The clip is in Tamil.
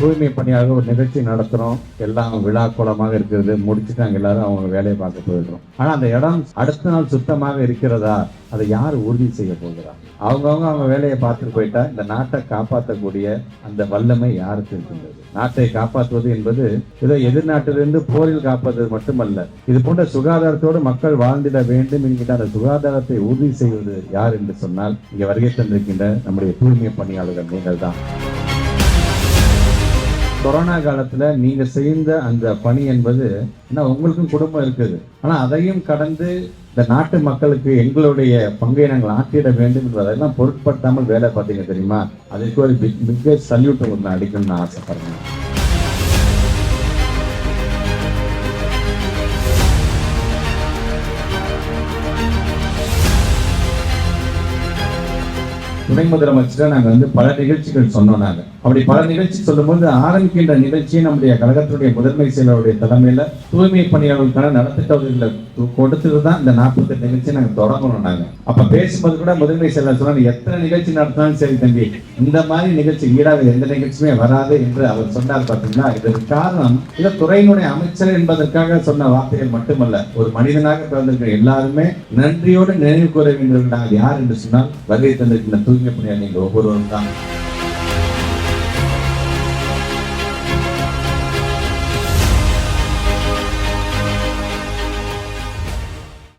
தூய்மை பணியாக ஒரு நிகழ்ச்சி நடத்துகிறோம் எல்லாம் விழா கோலமாக இருக்கிறது. முடிச்சுட்டு நாங்கள் எல்லாரும் அவங்க வேலையை பார்க்க போயிடுறோம். ஆனால் அந்த இடம் அடுத்த நாள் சுத்தமாக இருக்கிறதா? அதை யார் உறுதி செய்ய போகிறா அவங்கவுங்க அவங்க வேலையை பார்த்துட்டு போயிட்டா இந்த நாட்டை காப்பாற்றக்கூடிய அந்த வல்லமை யாருக்கு இருக்கின்றது? நாட்டை காப்பாற்றுவது என்பது ஏதோ எதிர்நாட்டிலிருந்து போரில் காப்பது மட்டுமல்ல இது போன்ற சுகாதாரத்தோடு மக்கள் வாழ்ந்திட வேண்டும் என்கிற அந்த சுகாதாரத்தை உறுதி செய்வது யார் என்று சொன்னால் இங்கே வருகை தந்திருக்கின்ற நம்முடைய தூய்மை பணியாளர்கள் நீங்கள் தான் கொரோனா காலத்துல நீங்க செய்த அந்த பணி என்பது ஏன்னா உங்களுக்கும் குடும்பம் இருக்குது. ஆனா அதையும் கடந்து இந்த நாட்டு மக்களுக்கு எங்களுடைய பங்கை நாங்கள் ஆற்றிட வேண்டும் என்பதெல்லாம் பொருட்படுத்தாமல் வேலை பார்த்தீங்க தெரியுமா? அதுக்கு ஒரு பிக் சல்யூட் ஒன்று அடிக்கணும்னு ஆசைப்படுறேன். துணை முதலமைச்சரை நாங்கள் வந்து பல நிகழ்ச்சிகள் சொன்னோம் நாங்கள் அப்படி பல நிகழ்ச்சி சொல்லும்போது ஆரம்பிக்கின்ற நிகழ்ச்சியை நம்முடைய கழகத்தினுடைய முதன்மை செயலருடைய தலைமையில தூய்மை பணியாளர்களுக்கான நலத்திட்டங்களை கொடுத்துட்டு தான் இந்த நாற்பத்தெட்டு நிகழ்ச்சியை நாங்க தொடங்கணும் நாங்க. அப்ப பேசும்போது கூட முதன்மை செயலர் சொன்னாங்க எத்தனை நிகழ்ச்சி நடத்தினாலும் சரி தம்பி இந்த மாதிரி நிகழ்ச்சி ஈடாக எந்த நிகழ்ச்சியுமே வராது என்று அவர் சொன்னார் பார்த்தீங்கன்னா இதற்கு காரணம் இந்த துறையினுடைய அமைச்சர் என்பதற்காக சொன்ன வார்த்தைகள் மட்டுமல்ல ஒரு மனிதனாக பிறந்திருக்கிற எல்லாருமே நன்றியோடு நினைவு கூற வேண்டியவர்கள் நாங்கள் யார் என்று சொன்னால் வருகை தந்திருக்கின்ற தூய்மை பணியாளர் நீங்கள் ஒவ்வொருவரும் தான்